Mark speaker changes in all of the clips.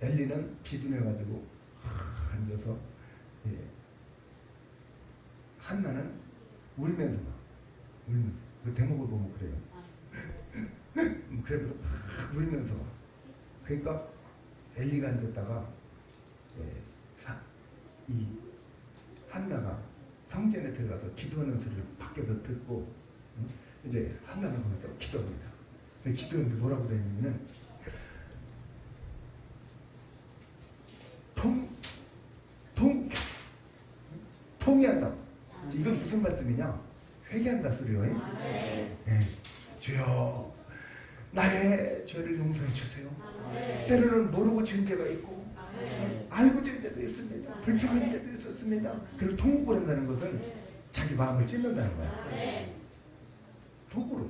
Speaker 1: 엘리는 기둔해가지고 앉아서 예. 한나는 울면서 막 울면서 그 대목을 보면 그래요. 음, 그러면서 막 울면서 막. 그러니까 엘리가 앉았다가 예, 사, 이 한나가 성전에 들어가서 기도하는 소리를 밖에서 듣고 음, 이제 한나는 거기서 기도합니다. 근데 기도하는데 뭐라고 되냐면은 통, 통, 통이한다. 이건 무슨 말씀이냐? 회개한다 소리요. 예. 주여, 나의 죄를 용서해 주세요. 때로는 모르고 지은 죄가 있고, 알고 지은 죄도 있습니다. 불평한 죄도 있었습니다. 그리고 통곡을 한다는 것은 자기 마음을 찢는다는 거야. 속으로.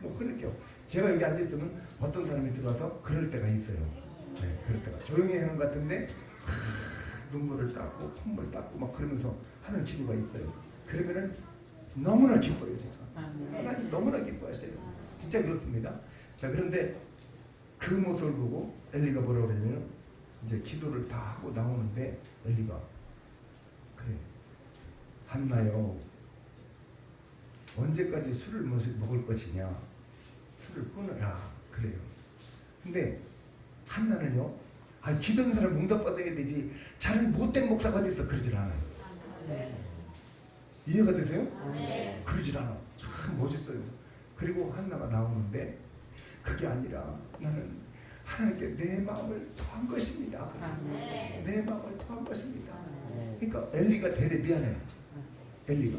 Speaker 1: 뭐 그렇게 제가 여기 앉아있으면 어떤 사람이 들어와서 그럴 때가 있어요. 네, 그럴 때가. 조용히 하는 것 같은데 눈물을 닦고 콧물 닦고 막 그러면서 하는 기도가 있어요. 그러면은 너무나 기뻐요 제가. 하나님 너무나 기뻐하세요. 진짜 그렇습니다. 자 그런데 그 모습을 보고 엘리가 뭐라고 그러냐면 이제 기도를 다 하고 나오는데 엘리가 그래 한나요 언제까지 술을 먹- 먹을 것이냐 술을 끊어라 그래요. 근데 한나는요 아 기도하는 사람 응답받아야 되지 자는 못된 목사가 어딨어 그러질 않아요. 이해가 되세요? 그러질 않아. 참 멋있어요. 그리고 한나가 나오는데 그게 아니라 나는 하나님께 내 마음을 토한 것입니다. 그래요. 내 마음을 토한 것입니다. 그러니까 엘리가 되레 미안해요. 엘리가.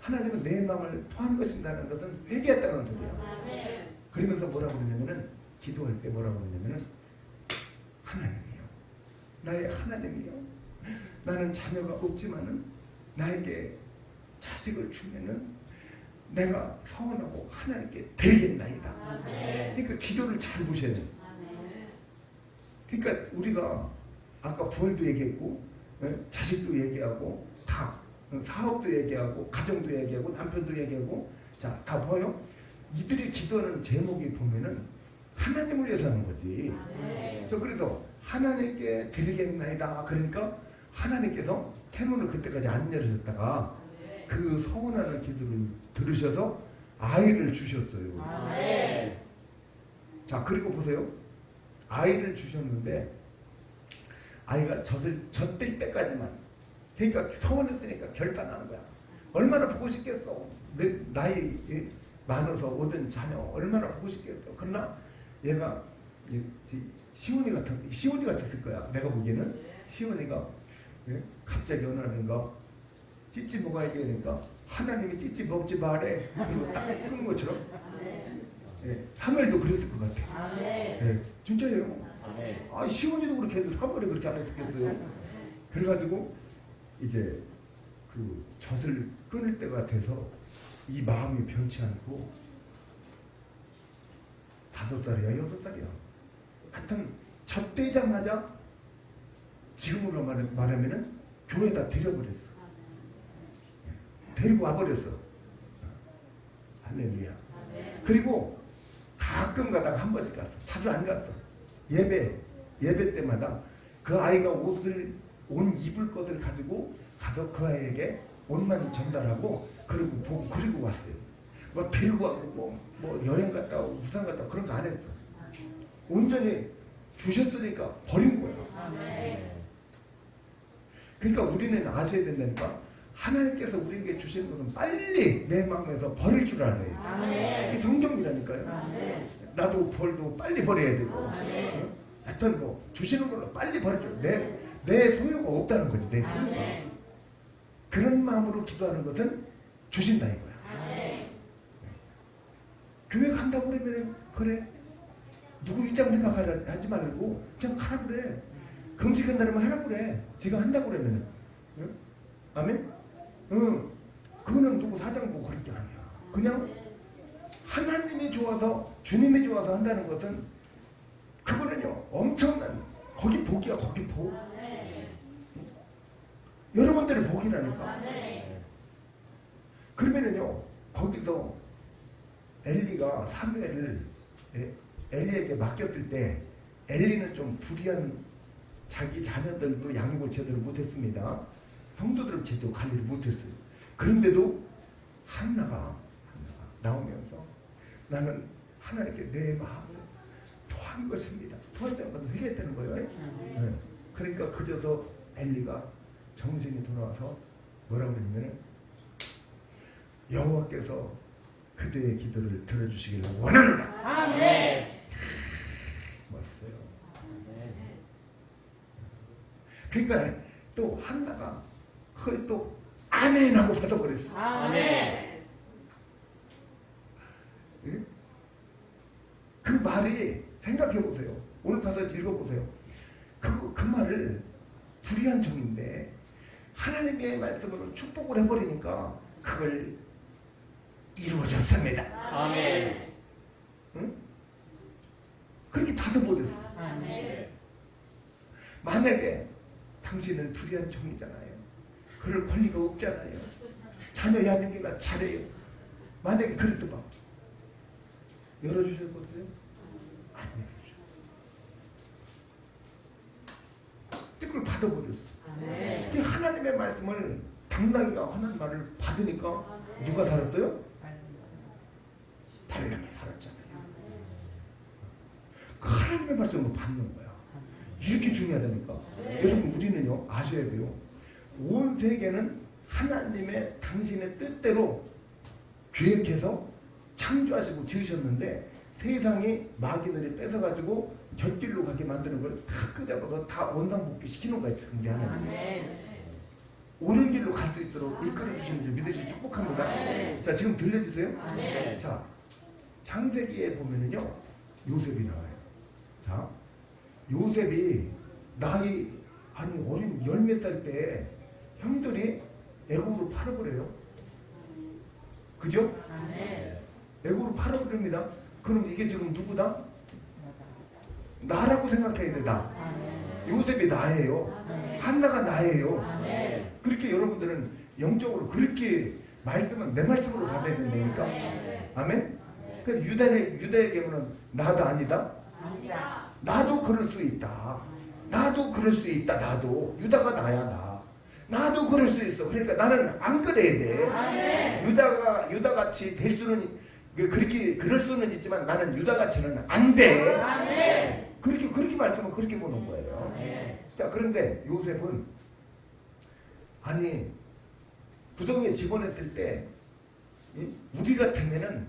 Speaker 1: 하나님은 내 마음을 토한 것입니다는 것은 회개했다는 소리야. 그러면서 뭐라고 그러냐면은 기도할 때 뭐라고 그러냐면은 하나님이요. 나의 하나님이요. 나는 자녀가 없지만은 나에게 자식을 주면은 내가 서원하고 하나님께 드리겠나이다. 그러니까 기도를 잘 보셔야 돼요. 그러니까 우리가 아까 부활도 얘기했고 예, 자식도 얘기하고 다 어, 사업도 얘기하고 가정도 얘기하고 남편도 얘기하고 자다 보여 이들이 기도하는 제목이 보면은 하나님을 위해서 하는 거지 저 그래서 하나님께 드리겠나이다. 그러니까 하나님께서 태문을 그때까지 안 열으셨다가 그 서원하는 기도를 들으셔서 아이를 주셨어요. 자 그리고 보세요. 아이를 주셨는데 아이가 젖을 젖들 때까지만. 그러니까 서원했으니까 결단하는 거야. 얼마나 보고 싶겠어? 내 나이 예, 많아서 얻은 자녀 얼마나 보고 싶겠어? 그러나 얘가 시온이 같은 시온이 같았을 거야. 내가 보기에는 시온이가 예, 갑자기 어느 날인가? 찌찌 먹어야 되니까 하나님이 찌찌 먹지 말래 그리고 딱 끊은 것처럼? 예, 사무엘도 그랬을 것 같아. 예, 진짜예요? 아 시원이도 그렇게 해도 사월에 그렇게 안 했었겠어요. 그래가지고 이제 그 젖을 끊을 때가 돼서 이 마음이 변치 않고 다섯 살이야? 여섯 살이야. 하여튼 젖되자마자 지금으로 말- 말하면은 교회에다 데려버렸어. 데리고 와버렸어. 할렐루야. 그리고 가끔 가다가 한 번씩 갔어. 자주 안 갔어. 예배, 예배 때마다 그 아이가 옷을, 옷 입을 것을 가지고 가서 그 아이에게 옷만 전달하고 그리고 보고 그리고 왔어요. 뭐 데리고 가고 뭐, 뭐 여행 갔다 오고 우산 갔다 오고 그런 거 안 했어. 온전히 주셨으니까 버린 거야. 그러니까 우리는 아셔야 된다니까 하나님께서 우리에게 주시는 것은 빨리 내 마음에서 버릴 줄 알아요. 이 성경이라니까요. 나도 벌도 빨리 버려야 되고 어? 하여튼 뭐 주시는 걸로 빨리 버려줘 내, 내 소유가 없다는 거지 내 소유가. 그런 마음으로 기도하는 것은 주신다 이거야. 교회 간다고 그러면 그래 누구 입장 생각하지 말고 그냥 가라 그래. 금식한다면 하라 그래. 지가 한다고 그러면 응? 아멘? 응. 그거는 누구 사장 보고 그럴 게 아니야. 그냥 하나님이 좋아서 주님이 좋아서 한다는 것은 그거는요 엄청난 거기 복이야 거기 복. 여러분들의 복이라니까. 그러면은요 거기서 엘리가 사무엘을 에- 엘리에게 맡겼을 때 엘리는 좀 불의한 자기 자녀들도 양육을 제대로 못했습니다. 성도들을 제대로 관리를 못했어요. 그런데도 한나가 한나가 나오면서 나는 하나님께 내 마음을 토한 것입니다. 토했다는 것은 회개했다는 거예요. 네. 그러니까 그저서 엘리가 정신이 돌아와서 뭐라고 그러냐면 여호와께서 그대의 기도를 들어주시기를 원하노라.
Speaker 2: 아멘.
Speaker 1: 멋있어요. 그러니까 또 한나가 그걸 또 아멘하고 받아버렸어.
Speaker 2: 아멘.
Speaker 1: 예? 그 말이 생각해 보세요. 오늘 가서 읽어보세요. 그, 그 말을 불의한 종인데 하나님의 말씀으로 축복을 해버리니까 그걸 이루어졌습니다.
Speaker 2: 아멘.
Speaker 1: 응? 그렇게 받아버렸어.
Speaker 2: 아멘.
Speaker 1: 만약에 당신은 불의한 종이잖아요. 그럴 권리가 없잖아요. 자녀 양육이나 잘해요. 만약에 그래서 봐. 열어주셔보세요. 안 열어줘. 그걸 받아버렸어. 그 하나님의 말씀을 당나귀가 하나님 말을 받으니까 누가 살았어요? 달람이 살았잖아요. 그 하나님의 말씀을 받는 거야. 이렇게 중요하다니까. 여러분 우리는요 아셔야 돼요. 온 세계는 하나님의 당신의 뜻대로 계획해서 창조하시고 지으셨는데 세상이 마귀들이 뺏어가지고 곁길로 가게 만드는 걸 다 끄잡아서 다 원상복귀 시키는 거야 지금 우리 하나님.
Speaker 2: 아멘.
Speaker 1: 옳은 길로 갈 수 있도록 이끌어 주시는 줄 믿으시 축복합니다.
Speaker 2: 아멘.
Speaker 1: 자 지금 들려주세요.
Speaker 2: 아멘.
Speaker 1: 자 창세기에 보면은요 요셉이 나와요. 자 요셉이 나이 아니 어린 열 몇 살 때 형들이 애국으로 팔아버려요. 그죠?
Speaker 2: 아멘.
Speaker 1: 애국으로 팔아버립니다. 그럼 이게 지금 누구다? 나라고 생각해야.
Speaker 2: 아멘.
Speaker 1: 요셉이 나예요. 한나가 나예요. 그렇게 여러분들은 영적으로 그렇게 말씀은 내 말씀으로 받아야 된다니까. 아멘. 그 유다의 유다에게는 나도 아니다.
Speaker 2: 아니다.
Speaker 1: 나도 그럴 수 있다. 나도 그럴 수 있다. 나도 유다가 나야 나. 나도 그럴 수 있어. 그러니까 나는 안 그래야 돼. 유다가 유다 같이 될 수는 그- 그렇게 그럴 수는 있지만 나는 유다 같이는 안 돼. 그렇게 그렇게 말씀을 그렇게 보는 거예요. 자 그런데 요셉은 아니 구덩이에 집어냈을 때 이- 우리 같으면은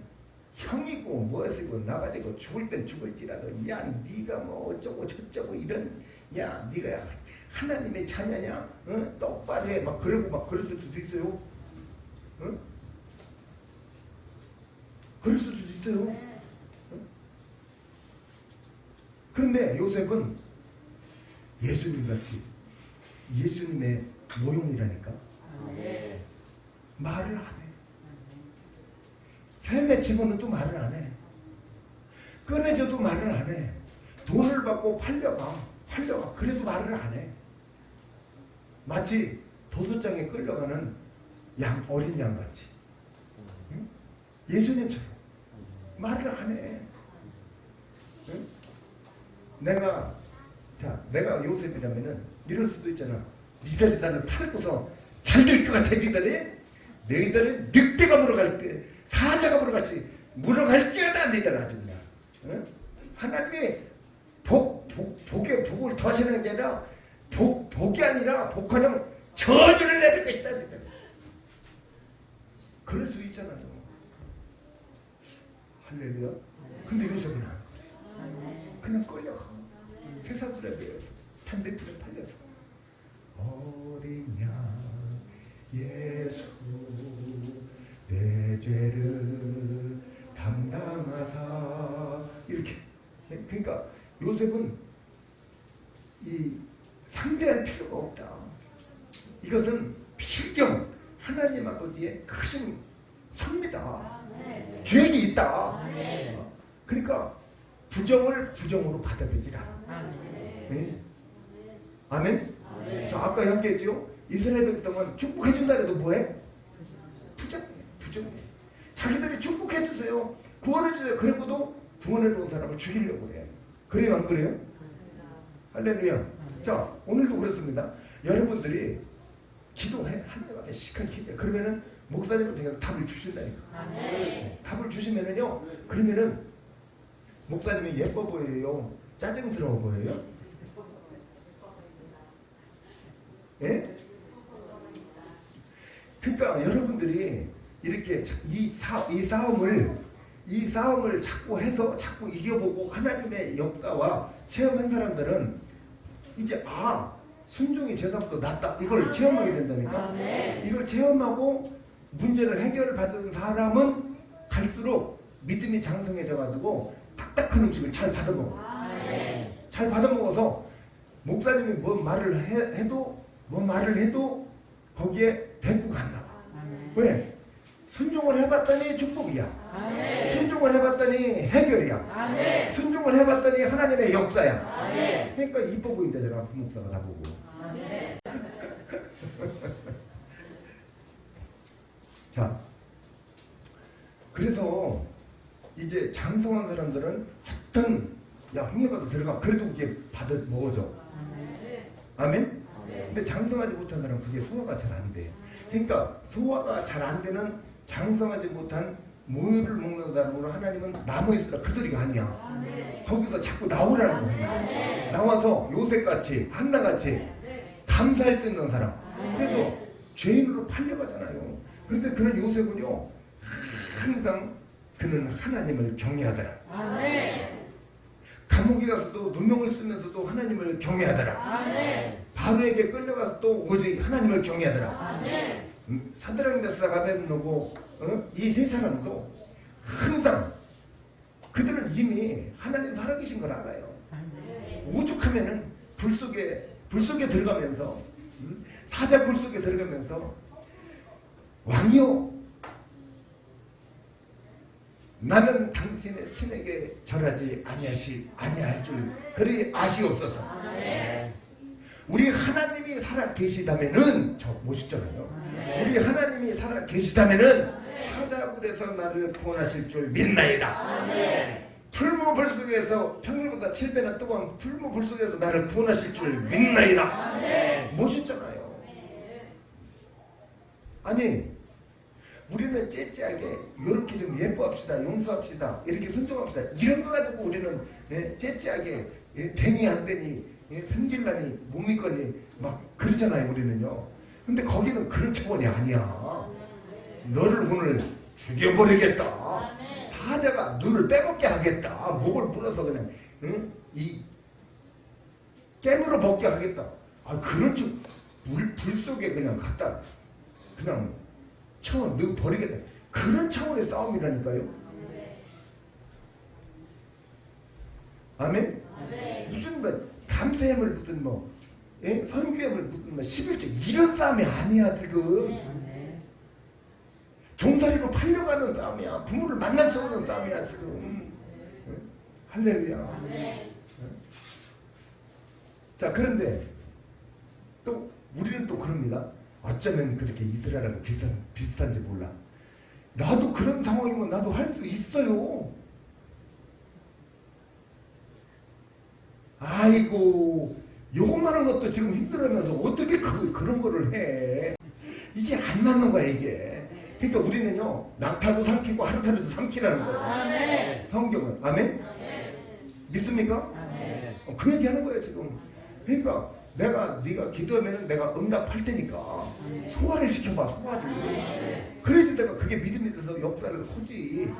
Speaker 1: 형이고 뭐였고 나가지고 죽을 땐 죽을지라도 야 네가 뭐 어쩌고 저쩌고 이런 야 네가 하나님의 자녀냐 응? 똑바로 해막 그러고 막 그랬을 수도 있어요 응? 그럴 수도 있어요 응? 그런데 요셉은 예수님 같이 예수님의 모형이라니까
Speaker 2: 아멘.
Speaker 1: 말을 안 집어는 또 말을 안 해. 꺼내줘도 말을 안 해. 돈을 받고 팔려가. 팔려가. 그래도 말을 안 해. 마치 도둑장에 끌려가는 양, 어린 양 같이. 응? 예수님처럼. 말을 안 해. 응? 내가, 자, 내가 요셉이라면은 이럴 수도 있잖아. 니들이 나를 팔고서 잘 될 것 같아, 니들이? 너희들은 늑대가 물어갈 게 사자가 물어갈지. 물어 갈지어다 너희들 아주 그냥 응? 하나님이 복, 복, 복에 복을 더하시는 게 아니라 복, 복이 아니라 복하면 저주를 내릴 것이다 그럴 수 있잖아요. 할렐루야. 근데 안 그래. 그냥 끌려가 세상들에 비해서 반대편에 팔려서. 어린 양 예수 내 죄를 담당하사 이렇게 그러니까 요셉은 이 상대할 필요가 없다 이것은 필경 하나님 아버지의 크신 섭니다 계획이 있다. 그러니까 부정을 부정으로 받아들이라. 네? 아멘. 자 아까 얘기했죠 이스라엘 백성은 축복해 준다 해도 뭐해? 부정해 부정해 자기들이 축복해 주세요 구원해 주세요 그러고도 구원해준 사람을 죽이려고 해 그래요 안 그래요? 할렐루야. 자, 오늘도 그렇습니다. 여러분들이 기도해. 한 대마다 시큰 기도해. 그러면은 목사님을 통해서 답을 주신다니까.
Speaker 2: 아멘.
Speaker 1: 답을 주시면은요. 그러면은 목사님이 예뻐 보여요. 짜증스러워 보여요. 예? 그러니까 여러분들이 이렇게 자- 이, 사, 이 싸움을 이 싸움을 자꾸 해서 자꾸 이겨보고 하나님의 역사와 체험한 사람들은 이제 아 순종이 제사보다 낫다 이걸 체험하게 된다니까
Speaker 2: 아멘.
Speaker 1: 이걸 체험하고 문제를 해결을 받은 사람은 갈수록 믿음이 장성해져 가지고 딱딱한 음식을 잘 받아 먹어
Speaker 2: 아멘.
Speaker 1: 잘 받아 먹어서 목사님이 뭔 말을 해, 해도 뭔 말을 해도 거기에 대꾸가 안 나와
Speaker 2: 아멘.
Speaker 1: 왜? 순종을 해봤더니 축복이야
Speaker 2: 아멘.
Speaker 1: 순종을 해봤더니 해결이야
Speaker 2: 아멘.
Speaker 1: 순종을 해봤더니 하나님의 역사야
Speaker 2: 아멘.
Speaker 1: 그러니까 이뻐 보인다 제가 부목사가 다 보고
Speaker 2: 아멘.
Speaker 1: 자 그래서 이제 장성한 사람들은 어떤 야 홍해가도 들어가 그래도 그게 받아 먹어줘 아멘? 근데 장성하지 못한 사람은 그게 소화가 잘 안 돼. 그러니까 소화가 잘 안 되는 장성하지 못한 모유를 먹는 사람으로 하나님은 남아있으라 그들이 아니야. 거기서 자꾸 나오라는 거야. 나와서 요셉같이 한나같이 감사할 수 있는 사람. 그래서 죄인으로 팔려가잖아요. 그런데 그런 요셉은요 항상 그는 하나님을 경외하더라. 감옥에 가서도 누명을 쓰면서도 하나님을 경외하더라. 바로에게 끌려가서 또 오직 하나님을 경외하더라.
Speaker 2: 아멘.
Speaker 1: 음, 사드랑 메사가 아벤노고 어? 이세 사람도 항상 그들은 이미 하나님 살아계신 걸 알아요. 오죽하면은 불 속에 불 속에 들어가면서 음, 사자 불 속에 들어가면서 왕이요 나는 당신의 신에게 절하지 아니하시 아니할 줄 그리 아시옵소서.
Speaker 2: 아멘.
Speaker 1: 우리 하나님이 살아 계시다면은 저 멋있잖아요. 우리 하나님이 살아 계시다면은 사자굴에서 나를 구원하실 줄 믿나이다. 풀무불 속에서 평일보다 7배나 뜨거운 풀무불 속에서 나를 구원하실 줄 믿나이다.
Speaker 2: 아멘.
Speaker 1: 멋있잖아요. 아니 우리는 째째하게 이렇게 좀 예뻐합시다 용서합시다 이렇게 순종합시다 이런 거 가지고 우리는 예, 째째하게 예, 되니 안 되니 예, 승질나니 못 믿거니 막 그러잖아요 우리는요 근데 거기는 그런 차원이 아니야 너를 오늘 죽여버리겠다 사자가 눈을 빼먹게 하겠다 목을 물어서 그냥 응? 이 깨물어 벗게 하겠다 아 그런 쪽불 불 속에 그냥 갖다 그냥 쳐 넣어 버리겠다. 그런 차원의 싸움이라니까요. 아멘? 무슨 뭐 감사함을 무슨 뭐 예? 선교함을 무슨 뭐 11조 이런 싸움이 아니야 지금. 종살이로 팔려가는 싸움이야. 부모를 만날 수 없는 싸움이야 지금. 응? 할렐루야. 자 그런데 또 우리는 또 그럽니다. 어쩌면 그렇게 이스라엘하고 비슷한, 비슷한지 몰라. 나도 그런 상황이면 나도 할 수 있어요. 아이고 요것만한 것도 지금 힘들어하면서 어떻게 그, 그런 거를 해. 이게 안 맞는 거야 이게. 그러니까 우리는요 낙타도 삼키고 하루살이도 삼키라는 거예요.
Speaker 2: 아멘.
Speaker 1: 성경은 아멘? 믿습니까?
Speaker 2: 아멘.
Speaker 1: 어, 그 얘기하는 거예요 지금. 그러니까 내가 네가 기도하면 내가 응답할 테니까 소화를 시켜봐 소화를. 그래야지 내가 그게 믿음이 돼서 역사를 하지.